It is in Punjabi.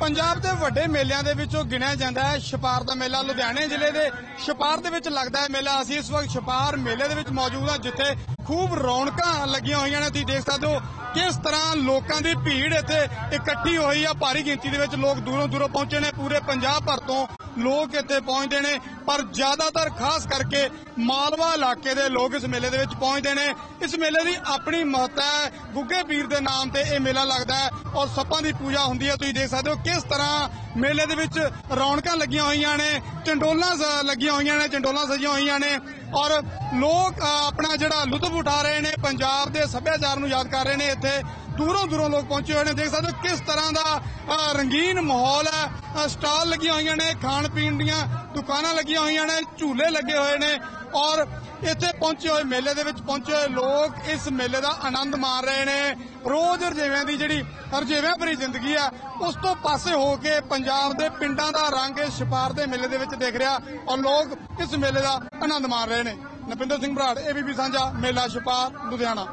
ਪੰਜਾਬ ਦੇ ਵੱਡੇ ਮੇਲਿਆਂ ਦੇ ਵਿੱਚੋਂ ਗਿਣਿਆ ਜਾਂਦਾ ਹੈ ਛਪਾਰ ਦਾ ਮੇਲਾ। ਲੁਧਿਆਣੇ ਜ਼ਿਲ੍ਹੇ ਦੇ ਛਪਾਰ ਦੇ ਵਿੱਚ ਲੱਗਦਾ ਹੈ ਮੇਲਾ। ਅਸੀਂ ਇਸ ਵਕਤ ਛਪਾਰ ਮੇਲੇ ਦੇ ਵਿੱਚ ਮੌਜੂਦ ਹਾਂ, ਜਿੱਥੇ ਖੂਬ ਰੌਣਕਾਂ ਲੱਗੀਆਂ ਹੋਈਆਂ ਨੇ, ਤੁਸੀਂ ਦੇਖ ਸਕਦੇ ਹੋ ਕਿਸ ਤਰ੍ਹਾਂ ਲੋਕਾਂ ਦੀ ਭੀੜ ਇੱਥੇ ਇਕੱਠੀ ਹੋਈ ਆ, ਭਾਰੀ ਗਿਣਤੀ ਦੇ ਵਿੱਚ ਲੋਕ ਦੂਰੋਂ ਦੂਰੋਂ ਪਹੁੰਚੇ ਨੇ, ਪੂਰੇ ਪੰਜਾਬ ਭਰ ਤੋਂ ਲੋਕ ਇੱਥੇ ਪਹੁੰਚਦੇ ਨੇ, ਪਰ ਜ਼ਿਆਦਾਤਰ ਖਾਸ ਕਰਕੇ ਮਾਲਵਾ ਇਲਾਕੇ ਦੇ ਲੋਕ ਇਸ ਮੇਲੇ ਦੇ ਵਿੱਚ ਪਹੁੰਚਦੇ ਨੇ। ਇਸ ਮੇਲੇ ਦੀ ਆਪਣੀ ਮਹੱਤਤਾ ਹੈ, ਗੁੱਗੇ ਪੀਰ ਦੇ ਨਾਮ ਤੇ ਇਹ ਮੇਲਾ ਲੱਗਦਾ ਹੈ ਔਰ ਸੱਪਾਂ ਦੀ ਪੂਜਾ ਹੁੰਦੀ ਹੈ। ਤੁਸੀਂ ਦੇਖ ਸਕਦੇ ਹੋ ਕਿਸ ਤਰ੍ਹਾਂ ਮੇਲੇ ਦੇ ਵਿੱਚ ਰੌਣਕਾਂ ਲੱਗੀਆਂ ਹੋਈਆਂ ਨੇ, ਚੰਡੋਲਾਂ ਲੱਗੀਆਂ ਹੋਈਆਂ ਨੇ, ਚੰਡੋਲਾਂ ਸਜੀਆਂ ਹੋਈਆਂ ਨੇ ਔਰ ਲੋਕ ਆਪਣਾ ਜਿਹੜਾ ਲੁਤਫ ਉਠਾ ਰਹੇ ਨੇ, ਪੰਜਾਬ ਦੇ ਸੱਭਿਆਚਾਰ ਨੂੰ ਯਾਦ ਕਰ ਰਹੇ ਨੇ, ਇੱਥੇ ਦੂਰੋਂ ਦੂਰੋਂ ਲੋਕ ਪਹੁੰਚੇ ਹੋਏ ਨੇ। ਦੇਖ ਸਕਦੇ ਹੋ ਕਿਸ ਤਰ੍ਹਾਂ ਦਾ ਰੰਗੀਨ ਮਾਹੌਲ ਹੈ। ਸਟਾਲ ਲੱਗੀਆਂ ਹੋਈਆਂ ਨੇ, ਖਾਣ ਪੀਣ ਦੀਆਂ ਦੁਕਾਨਾਂ ਲੱਗੀਆਂ ਹੋਈਆਂ ਨੇ, ਝੂਲੇ ਲੱਗੇ ਹੋਏ ਨੇ ਔਰ ਇੱਥੇ ਪਹੁੰਚੇ ਹੋਏ ਮੇਲੇ ਦੇ ਵਿੱਚ ਪਹੁੰਚੇ ਹੋਏ ਲੋਕ ਇਸ ਮੇਲੇ ਦਾ ਆਨੰਦ ਮਾਣ ਰਹੇ ਨੇ। ਰੋਜ਼ ਰਜੇਵਿਆਂ ਦੀ ਜਿਹੜੀ, ਰਜੇਵਿਆਂ ਭਰੀ ਜ਼ਿੰਦਗੀ ਆ, ਉਸ ਤੋਂ ਪਾਸੇ ਹੋ ਕੇ ਪੰਜਾਬ ਦੇ ਪਿੰਡਾਂ ਦਾ ਰੰਗ ਇਸ ਛਪਾਰ ਦੇ ਮੇਲੇ ਦੇ ਵਿੱਚ ਦੇਖ ਰਿਹਾ ਔਰ ਲੋਕ ਇਸ ਮੇਲੇ ਦਾ ਆਨੰਦ ਮਾਣ ਰਹੇ ਨੇ। ਨਪਿੰਦਰ ਸਿੰਘ ਬਰਾੜ ਏਬੀਪੀ ਸਾਂਝਾ ਮੇਲਾ ਛਪਾਰ ਲੁਧਿਆਣਾ।